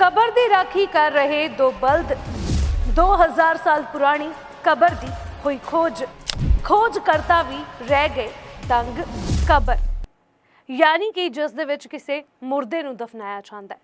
ਕਬਰ ਦੀ ਰਾਖੀ ਕਰ ਰਹੇ ਦੋ ਬਲਦ 2000 ਸਾਲ ਪੁਰਾਣੀ ਕਬਰ ਦੀ ਹੋਈ ਖੋਜ। ਖੋਜ ਕਰਤਾ ਵੀ ਰਹਿ ਗਏ ਤੰਗ ਕਬਰ। ਯਾਨੀ ਕਿ ਜਿਸ ਦੇ ਵਿੱਚ ਕਿਸੇ ਮੁਰਦੇ ਨੂੰ ਦਫਨਾਇਆ ਜਾਂਦਾ ਹੈ।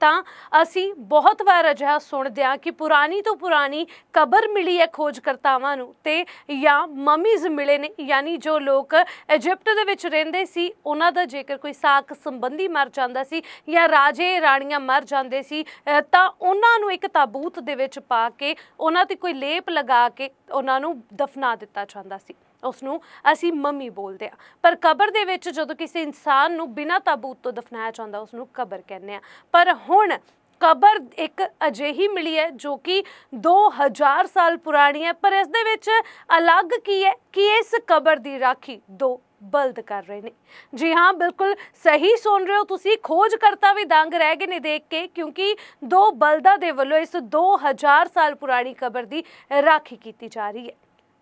ਤਾਂ ਅਸੀਂ ਬਹੁਤ ਵਾਰ ਅਜਿਹਾ ਸੁਣਦੇ ਹਾਂ ਕਿ ਪੁਰਾਣੀ ਤੋਂ ਪੁਰਾਣੀ ਕਬਰ ਮਿਲੀ ਹੈ ਖੋਜਕਰਤਾਵਾਂ ਨੂੰ ਤੇ ਜਾਂ ਮਮੀਜ਼ ਮਿਲੇ ਨੇ, ਯਾਨੀ ਜੋ ਲੋਕ ਇਜਿਪਟ ਦੇ ਵਿੱਚ ਰਹਿੰਦੇ ਸੀ, ਉਹਨਾਂ ਦਾ ਜੇਕਰ ਕੋਈ ਸਾਕ ਸੰਬੰਧੀ ਮਰ ਜਾਂਦਾ ਸੀ ਜਾਂ ਰਾਜੇ ਰਾਣੀਆਂ ਮਰ ਜਾਂਦੇ ਸੀ ਤਾਂ ਉਹਨਾਂ ਨੂੰ ਇੱਕ ਤਾਬੂਤ ਦੇ ਵਿੱਚ ਪਾ ਕੇ, ਉਹਨਾਂ ਤੇ ਕੋਈ ਲੇਪ ਲਗਾ ਕੇ ਉਹਨਾਂ ਨੂੰ ਦਫਨਾ ਦਿੱਤਾ ਜਾਂਦਾ ਸੀ। ਉਸ ਨੂੰ ਅਸੀਂ ਮੰਮੀ ਬੋਲਦੇ ਆ। ਪਰ ਕਬਰ ਦੇ ਵਿੱਚ ਜਦੋਂ ਕਿਸੇ ਇਨਸਾਨ ਨੂੰ ਬਿਨਾਂ ਤਾਬੂਤ ਤੋਂ ਦਫਨਾਇਆ ਜਾਂਦਾ ਉਸ ਨੂੰ ਕਬਰ ਕਹਿੰਦੇ ਆ। ਪਰ ਹੁਣ ਕਬਰ ਇੱਕ ਅਜਿਹੀ ਮਿਲੀ ਹੈ ਜੋ ਕਿ 2000 ਸਾਲ ਪੁਰਾਣੀ ਹੈ, ਪਰ ਇਸ ਦੇ ਵਿੱਚ ਅਲੱਗ ਕੀ ਹੈ ਕਿ ਇਸ ਕਬਰ ਦੀ ਰਾਖੀ ਦੋ ਬਲਦ ਕਰ ਰਹੇ ਨੇ। ਜੀ ਹਾਂ, ਬਿਲਕੁਲ ਸਹੀ ਸੁਣ ਰਹੇ ਹੋ ਤੁਸੀਂ ਖੋਜਕਰਤਾ ਵੀ ਦੰਗ ਰਹਿ ਗਏ ਨੇ ਦੇਖ ਕੇ, ਕਿਉਂਕਿ ਦੋ ਬਲਦਾਂ ਦੇ ਵੱਲੋਂ ਇਸ 2000 ਸਾਲ ਪੁਰਾਣੀ ਕਬਰ ਦੀ ਰਾਖੀ ਕੀਤੀ ਜਾ ਰਹੀ ਹੈ।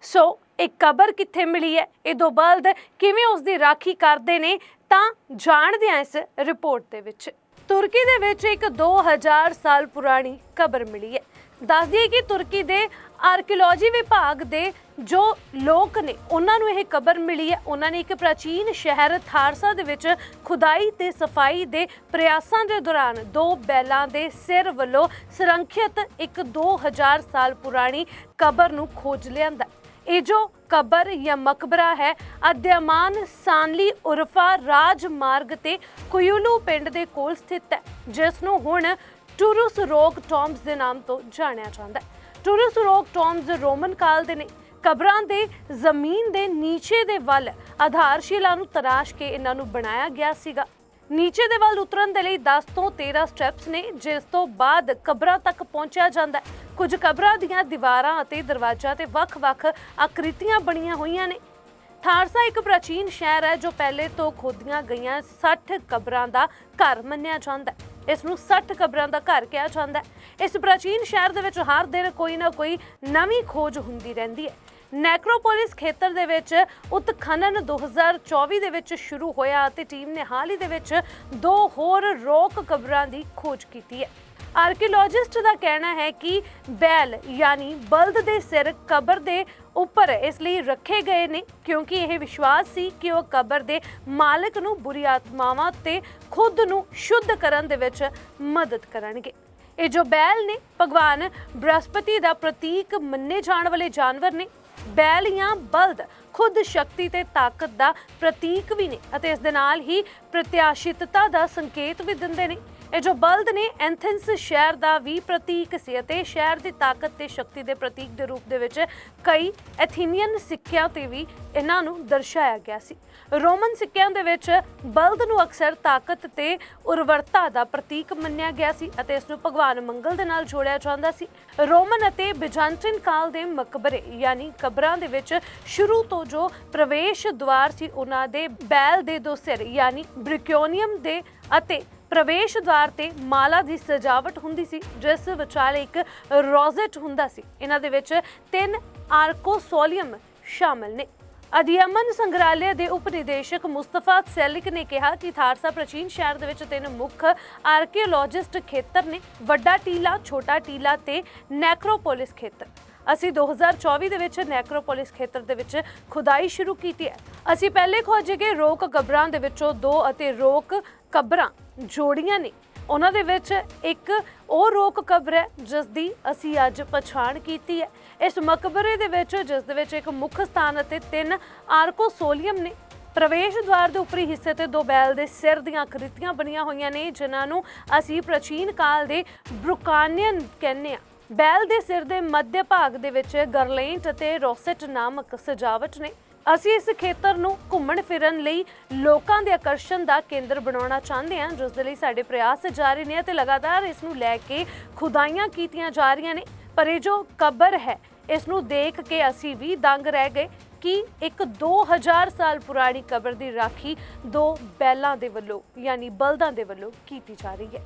ਸੋ ਇਹ ਕਬਰ ਕਿੱਥੇ ਮਿਲੀ ਹੈ? ਇਹ ਦੋ ਬਲਦ ਕਿਵੇਂ ਉਸ ਦੀ ਰਾਖੀ ਕਰਦੇ ਨੇ? ਤਾਂ ਜਾਣਦੇ ਹਾਂ ਇਸ ਰਿਪੋਰਟ ਦੇ ਵਿੱਚ। ਤੁਰਕੀ ਦੇ ਵਿੱਚ ਇੱਕ 2000 ਸਾਲ ਪੁਰਾਣੀ ਕਬਰ ਮਿਲੀ ਹੈ। ਦੱਸ ਦਈਏ ਕਿ ਤੁਰਕੀ ਦੇ ਆਰਕੀਓਲੋਜੀ ਵਿਭਾਗ ਦੇ ਜੋ ਲੋਕ ਨੇ, ਉਹਨਾਂ ਨੂੰ ਇਹ ਕਬਰ ਮਿਲੀ ਹੈ। ਉਹਨਾਂ ਨੇ ਇੱਕ ਪ੍ਰਾਚੀਨ ਸ਼ਹਿਰ ਥਾਰਸਾ ਦੇ ਵਿੱਚ ਖੁਦਾਈ ਤੇ ਸਫ਼ਾਈ ਦੇ ਪ੍ਰਯਾਸਾਂ ਦੇ ਦੌਰਾਨ ਦੋ ਬੈਲਾਂ ਦੇ ਸਿਰ ਵੱਲੋਂ ਸੁਰੱਖਿਅਤ ਇੱਕ 2000 ਸਾਲ ਪੁਰਾਣੀ ਕਬਰ ਨੂੰ ਖੋਜ ਲਿਆਂਦਾ ਇਹ ਜੋ ਕਬਰ ਜਾਂ ਮਕਬਰਾ ਹੈ ਅਦਿਆਮਾਨ ਸਾਨਲੀ ਉਰਫਾ ਰਾਜ ਮਾਰਗ ਤੇ ਕੁਯੂਲੂ ਪਿੰਡ ਦੇ ਕੋਲ ਸਥਿਤ ਹੈ, ਜਿਸ ਨੂੰ ਹੁਣ ਟੂਰੂਸ ਰੋਕ ਟੌਮਸ ਦੇ ਨਾਮ ਤੋਂ ਜਾਣਿਆ ਜਾਂਦਾ ਹੈ। ਟੂਰੂਸ ਰੋਕ ਟੌਮਸ ਰੋਮਨ ਕਾਲ ਦੇ ਨੇ। ਕਬਰਾਂ ਦੇ ਜ਼ਮੀਨ ਦੇ ਨੀਚੇ ਦੇ ਵੱਲ ਆਧਾਰਸ਼ਿਲਾ ਨੂੰ ਤਰਾਸ਼ ਕੇ ਇਹਨਾਂ ਨੂੰ ਬਣਾਇਆ ਗਿਆ ਸੀਗਾ। ਨੀਚੇ ਦੇ ਵੱਲ ਉਤਰਨ ਦੇ ਲਈ 10 ਤੋਂ 13 ਸਟੈਪਸ ਨੇ, ਜਿਸ ਤੋਂ ਬਾਅਦ ਕਬਰਾਂ ਤੱਕ ਪਹੁੰਚਿਆ ਜਾਂਦਾ ਹੈ। ਕੁਝ ਕਬਰਾਂ ਦੀਆਂ ਦੀਵਾਰਾਂ ਅਤੇ ਦਰਵਾਜ਼ਿਆਂ ਤੇ ਵੱਖ-ਵੱਖ ਆਕ੍ਰਿਤੀਆਂ ਬਣੀਆਂ ਹੋਈਆਂ ਨੇ। ਥਾਰਸਾ ਇੱਕ ਪ੍ਰਾਚੀਨ ਸ਼ਹਿਰ ਹੈ, ਜੋ ਪਹਿਲੇ ਤੋਂ ਖੋਦੀਆਂ ਗਈਆਂ 60 ਕਬਰਾਂ ਦਾ ਘਰ ਮੰਨਿਆ ਜਾਂਦਾ ਹੈ। ਇਸ ਨੂੰ 60 ਕਬਰਾਂ ਦਾ ਘਰ ਕਿਹਾ ਜਾਂਦਾ ਹੈ। ਇਸ ਪ੍ਰਾਚੀਨ ਸ਼ਹਿਰ ਦੇ ਵਿੱਚ ਹਰ ਦਿਨ ਕੋਈ ਨਾ ਕੋਈ ਨਵੀਂ ਖੋਜ ਹੁੰਦੀ ਰਹਿੰਦੀ ਹੈ। ਨੈਕਰੋਪੋਲਿਸ ਖੇਤਰ ਦੇ ਵਿੱਚ ਉਤਖਨਨ 2024 ਦੇ ਵਿੱਚ ਸ਼ੁਰੂ ਹੋਇਆ ਅਤੇ ਟੀਮ ਨੇ ਹਾਲ ਹੀ ਦੇ ਵਿੱਚ ਦੋ ਹੋਰ ਰੋਕ ਕਬਰਾਂ ਦੀ ਖੋਜ ਕੀਤੀ ਹੈ। ਆਰਕੀਓਲੋਜਿਸਟ ਦਾ ਕਹਿਣਾ ਹੈ ਕਿ ਬੈਲ ਯਾਨੀ ਬਲਦ ਦੇ ਸਿਰ ਕਬਰ ਦੇ ਉੱਪਰ ਇਸ ਲਈ ਰੱਖੇ ਗਏ ਨੇ ਕਿਉਂਕਿ ਇਹ ਵਿਸ਼ਵਾਸ ਸੀ ਕਿ ਉਹ ਕਬਰ ਦੇ ਮਾਲਕ ਨੂੰ ਬੁਰੀ ਆਤਮਾਵਾਂ ਤੇ ਖੁਦ ਨੂੰ ਸ਼ੁੱਧ ਕਰਨ ਦੇ ਵਿੱਚ ਮਦਦ ਕਰਨਗੇ। ਇਹ ਜੋ ਬੈਲ ਨੇ, ਭਗਵਾਨ ਬ੍ਰਹਸਪਤੀ ਦਾ ਪ੍ਰਤੀਕ ਮੰਨੇ ਜਾਣ ਵਾਲੇ ਜਾਨਵਰ ਨੇ। ਬੈਲ ਜਾਂ ਬਲਦ ਖੁਦ ਸ਼ਕਤੀ ਤੇ ਤਾਕਤ ਦਾ ਪ੍ਰਤੀਕ ਵੀ ਨੇ ਅਤੇ ਇਸ ਦੇ ਨਾਲ ਹੀ ਪ੍ਰਤਿਆਸ਼ਿਤਤਾ ਦਾ ਸੰਕੇਤ ਵੀ ਦਿੰਦੇ ਨੇ। ਇਹ ਜੋ ਬਲਦ ਨੇ ਐਂਥਨਸ ਸ਼ਹਿਰ ਦਾ ਵੀ ਪ੍ਰਤੀਕ ਸੀ ਅਤੇ ਸ਼ਹਿਰ ਦੀ ਤਾਕਤ ਤੇ ਸ਼ਕਤੀ ਦੇ ਪ੍ਰਤੀਕ ਦੇ ਰੂਪ ਦੇ ਵਿੱਚ ਕਈ ਐਥੀਨੀਅਨ ਸਿੱਕਿਆਂ ਤੇ ਵੀ ਇਹਨਾਂ ਨੂੰ ਦਰਸਾਇਆ ਗਿਆ ਸੀ। ਰੋਮਨ ਸਿੱਕਿਆਂ ਦੇ ਵਿੱਚ ਬਲਦ ਨੂੰ ਅਕਸਰ ਤਾਕਤ ਤੇ ਉਰਵਰਤਾ ਦਾ ਪ੍ਰਤੀਕ ਮੰਨਿਆ ਗਿਆ ਸੀ ਅਤੇ ਇਸ ਨੂੰ ਭਗਵਾਨ ਮੰਗਲ ਦੇ ਨਾਲ ਜੋੜਿਆ ਜਾਂਦਾ ਸੀ। ਰੋਮਨ ਅਤੇ ਬਿਜ਼ਾਂਟਿਨ ਕਾਲ ਦੇ ਮਕਬਰੇ, ਯਾਨੀ ਕਬਰਾਂ ਦੇ ਵਿੱਚ ਸ਼ੁਰੂ ਤੋਂ ਜੋ ਪ੍ਰਵੇਸ਼ ਦੁਆਰ ਸੀ, ਉਹਨਾਂ ਦੇ ਬੈਲ ਦੇ ਦੋ ਸਿਰ, ਯਾਨੀ ਬ੍ਰਿਕੋਨੀਅਮ ਦੇ ਅਤੇ ਪ੍ਰਵੇਸ਼ ਦੁਆਰ ਤੇ ਮਾਲਾ ਦੀ ਸਜਾਵਟ ਹੁੰਦੀ ਸੀ, ਜਿਸ ਵਿਚਾਲੇ ਇੱਕ ਰੋਜ਼ੇਟ ਹੁੰਦਾ ਸੀ। ਇਹਨਾਂ ਦੇ ਵਿੱਚ ਤਿੰਨ ਆਰਕੋਸੋਲੀਅਮ ਸ਼ਾਮਲ ਨੇ। ਅਧਿਅਮਨ ਸੰਗ੍ਰਹਾਲय ਦੇ ਉਪ ਨਿਦੇਸ਼ਕ ਮੁਸਤਫਾ ਸੈਲਿਕ ਨੇ ਕਿਹਾ ਕਿ ਥਾਰਸਾ ਪ੍ਰਾਚੀਨ ਸ਼ਹਿਰ ਦੇ ਵਿੱਚ ਤਿੰਨ ਮੁੱਖ ਆਰਕੀਓਲੋਜਿਸਟ ਖੇਤਰ ਨੇ, ਵੱਡਾ ਟੀਲਾ, ਛੋਟਾ ਟੀਲਾ ਤੇ ਨੈਕਰੋਪੋਲਿਸ ਖੇਤਰ। ਅਸੀਂ 2024 ਦੇ ਵਿੱਚ ਨੈਕਰੋਪੋਲਿਸ ਖੇਤਰ ਦੇ ਵਿੱਚ ਖੁਦਾਈ ਸ਼ੁਰੂ ਕੀਤੀ ਹੈ। ਅਸੀਂ ਪਹਿਲੇ ਖੋਜੇ ਗਏ ਰੋਕ ਕਬਰਾਂ ਦੇ ਵਿੱਚੋਂ ਦੋ ਅਤੇ ਰੋਕ ਕਬਰਾਂ ਜੋੜੀਆਂ ਨੇ। ਉਹਨਾਂ ਦੇ ਵਿੱਚ ਇੱਕ ਉਹ ਰੋਕ ਕਬਰ ਹੈ ਜਿਸ ਦੀ ਅਸੀਂ ਅੱਜ ਪਛਾਣ ਕੀਤੀ ਹੈ। ਇਸ ਮਕਬਰੇ ਦੇ ਵਿੱਚ ਜਿਸ ਦੇ ਵਿੱਚ ਇੱਕ ਮੁੱਖ ਸਥਾਨ ਅਤੇ ਤਿੰਨ ਆਰਕੋਸੋਲੀਅਮ ਨੇ। ਪ੍ਰਵੇਸ਼ ਦੁਆਰ ਦੇ ਉੱਪਰੀ ਹਿੱਸੇ ਤੇ ਦੋ ਬੈਲ ਦੇ ਸਿਰ ਦੀਆਂ ਕ੍ਰਿਤੀਆਂ ਬਣੀਆਂ ਹੋਈਆਂ ਨੇ, ਜਿਨ੍ਹਾਂ ਨੂੰ ਅਸੀਂ ਪ੍ਰਾਚੀਨ ਕਾਲ ਦੇ ਬ੍ਰੁਕਾਨੀਅਨ ਕਹਿੰਦੇ ਆ ਬੈਲ ਦੇ ਸਿਰ ਦੇ ਮੱਧ ਭਾਗ ਦੇ ਵਿੱਚ ਗਰਲੇਂਟ ਅਤੇ ਰੋਸੇਟ ਨਾਮਕ ਸਜਾਵਟ ਨੇ। ਅਸੀਂ ਇਸ ਖੇਤਰ ਨੂੰ ਘੁੰਮਣ ਫਿਰਨ ਲਈ ਲੋਕਾਂ ਦੇ ਆਕਰਸ਼ਣ ਦਾ ਕੇਂਦਰ ਬਣਾਉਣਾ ਚਾਹੁੰਦੇ ਹਾਂ। ਜਿਸ ਦੇ ਲਈ ਸਾਡੇ ਪ੍ਰਯਾਸ ਜਾਰੀ ਨੇ ਅਤੇ ਲਗਾਤਾਰ ਇਸ ਨੂੰ ਲੈ ਕੇ ਖੁਦਾਈਆਂ ਕੀਤੀਆਂ ਜਾ ਰਹੀਆਂ ਨੇ। ਪਰ ਇਹ ਜੋ ਕਬਰ ਹੈ, ਇਸ ਨੂੰ ਦੇਖ ਕੇ ਅਸੀਂ ਵੀ ਦੰਗ ਰਹਿ ਗਏ ਕਿ ਇੱਕ 2000 ਸਾਲ ਪੁਰਾਣੀ ਕਬਰ ਦੀ ਰਾਖੀ ਦੋ ਬੈਲਾਂ ਦੇ ਵੱਲੋਂ, ਯਾਨੀ ਬਲਦਾਂ ਦੇ ਵੱਲੋਂ ਕੀਤੀ ਜਾ ਰਹੀ ਹੈ।